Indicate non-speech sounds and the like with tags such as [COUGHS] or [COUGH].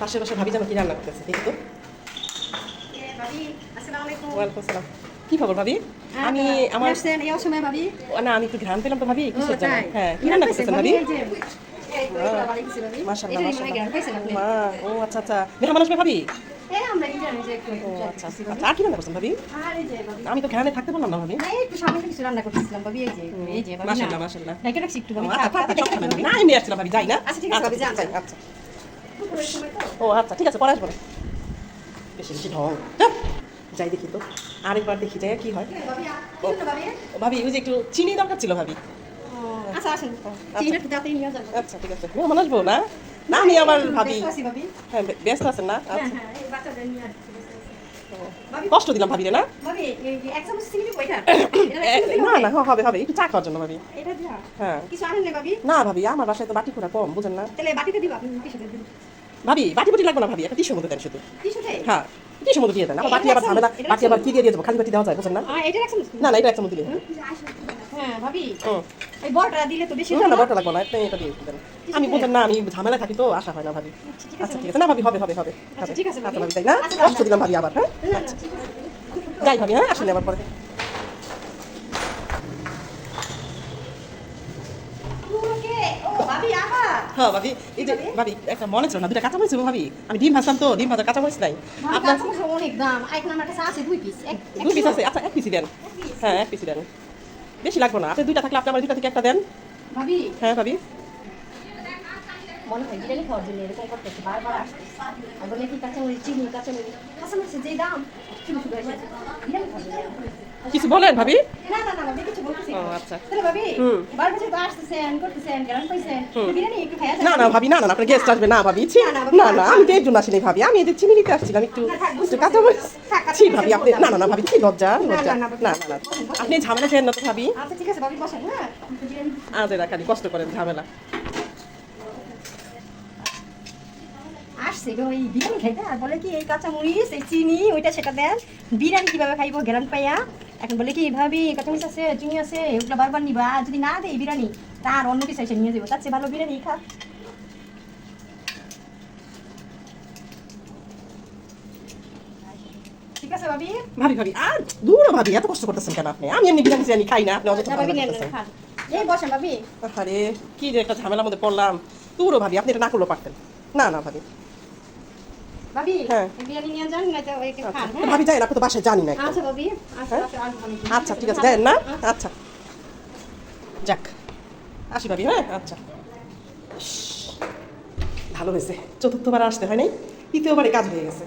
পাশের পাশে ভাবি যেন কি রান্না করতেছে দেখি তো কি খবর ভাবি হ্যাঁ, আমি আমার সময় ভাবি ও, না আমি একটু ঘ্রাণ পেলাম তো ভাবি? হ্যাঁ কি রান্না করতেছেন ভাবি। মাশাআল্লাহ মনে হয়। মাশাআল্লাহ মা ও আচ্ছা আচ্ছা মেহমান আসবে ভাবি আচ্ছা আচ্ছা। আমি তো ঘ্রাণে থাকতে পারলাম না ভাবি না, এই একটু সামনে কিছু রান্না করতেছিলাম ভাবি, এই যে, এই যে না। মাশাআল্লাহ, মাশাআল্লাহ। রেখে রাখছি একটু ভাবি, আচ্ছা। না আসছিলাম ভাবি যাই না আচ্ছা, ঠিক আছে, ভাবি, যান, আচ্ছা দুপুরের সময় তো। ও আচ্ছা ঠিক আছে পরে আসব। না। বেশি বেশি ঢং। যাই দেখি তো আরেকবার দেখি যাই কি হয়। ভাবি, ওই যে একটু চিনি দরকার ছিল ভাবি। আচ্ছা, আসেন। যান। আচ্ছা। ঠিক আছে। মেহমান আসব না। না আমি আবার ভাবি। ব্যস্ত আছি, ভাবি। হ্যাঁ ব্যস্ত আছেন না? হ্যাঁ, আচ্ছা। হ্যাঁ, কষ্ট দিলাম ভাবি [COUGHS] না না? না হবে হবে একটু চা খাওয়ার জন্য ভাবি। হ্যাঁ। না ভাবি? আমার বাসায় তো বাটি খোড়া কম বুঝেন না? বাটিতে দিব আপনি ভাবি বাটি বাটি লাগবে না ভাবি একটা টিসুর মধ্যে দেন শুধু। হ্যাঁ টিসুর মধ্যে দিয়ে দেন আবার বাটি আবার ঝামেলা বাটি আবার কি দিয়ে দিয়ে দেবো? খালি বাটি দেওয়া যায় বুঝেন না? না না এটা দিলে হ্যাঁ দিলে আমি বুঝেন না আমি ঝামেলা থাকি তো আশা হয় না ভাবি। আচ্ছা ঠিক আছে না ভাবি হবে হবে হবে। আচ্ছা, ঠিক আছে, ভাবি। আচ্ছা ভাবি তাই না আচ্ছা, কষ্ট দিলাম ভাবি আবার হ্যাঁ। যাই ভাবি হ্যাঁ আসলে আবার পরে ওকে, ও, ভাবি, আবার। হ্যাঁ ভাবি এই যে ভাবি? একটা মনে ছিল না দুটা কাঁচা মরিচ ভাবি। আমি ডিম ভাজতাম তো ডিম ভাজা কাঁচা মরিচ নাই আপনার? অনেক দাম। আর এখানে আমার কাছে আছে দুই এক দুই পিস আছে? আচ্ছা এক পিসই দেন। হ্যাঁ এক পিসই দেন। বেশি লাগবে না। আপনি দুইটা থাকলে আপনি আমার দুইটা থেকে একটা দেন। ভাবি, হ্যাঁ ভাবি। মনে হয় বিরিয়ানি খাওয়ার জন্য এরকম করতেছে, বারবার আসতেছে। আর বলে কি কাঁচামরিচ, চিনি, কাঁচামরিচ। কাঁচামরিচের যেই দাম, শুধু শুধু এসে বিরিয়ানি খাওয়ার জন্য। কিছু বলেন ভাবি না, না, না, ভাবি, কিছু বলতেছি না। ও, আচ্ছা। তাহলে ভাবি, হুম। বারবার যেহেতু আসতেছেন, করতেছেন, গ্রাম পাইছেন। বিরিয়ানি একটু। না না ভাবি না না না, আপনার গেস্ট আসবে না ভাবি ছি, না, না, না না না। আমি তো এর জন্য আসিনি ভাবি আমি এদের চিনি নিতে আসছিলাম একটু একটু ছি ভাবি আপনি না না না ভাবি কি লজ্জা লজ্জা না, না না না আপনি ঝামেলা খেয়েন না তো ভাবি আচ্ছা ঠিক আছে ভাবি বসেন হ্যাঁ খালি কষ্ট করেন ঝামেলা আসছে। গো এই বিরিয়ানি খাইতে আর বলে কি এই কাঁচা মরিচ এই চিনি ওইটা সেটা দেন। বিরিয়ানি কীভাবে খাইবো গ্রাম পাইয়া। এখন বলে কি ভাবি কাঁচা মরিচ আছে চিনি আছে ওগুলো বারবার নিবা। আর যদি না দেয় বিরিয়ানি তার অন্য কিছু এসে নিয়ে যাব। তার চেয়ে ভালো বিরিয়ানি খা। ঠিক আছে ভাবি? ভাবি ভাবি আর দূর ভাবি এত কষ্ট করতেছেন কেন আপনি? আমি এমনি বিরিয়ানি সিরিয়ানি খাই না আপনি ভাবি এই বসেন ভাবি। আরে কি যে একটা ঝামেলার মধ্যে পড়লাম। দূরও ভাবি আপনি এটা না করলেও পারতেন। না না ভাবি। ভাবি হ্যাঁ। আচ্ছা। হ্যাঁ? ভাবি যাই না আপনি তো বাসায় জানি না আচ্ছা আচ্ছা হ্যাঁ? আচ্ছা। আচ্ছা ঠিক আছে যাই না? আচ্ছা। যাক আসি ভাবি হ্যাঁ? আচ্ছা। ভালো হয়েছে। চতুর্থবার আসতে হয় নাই তৃতীয়বারে কাজ হয়ে গেছে।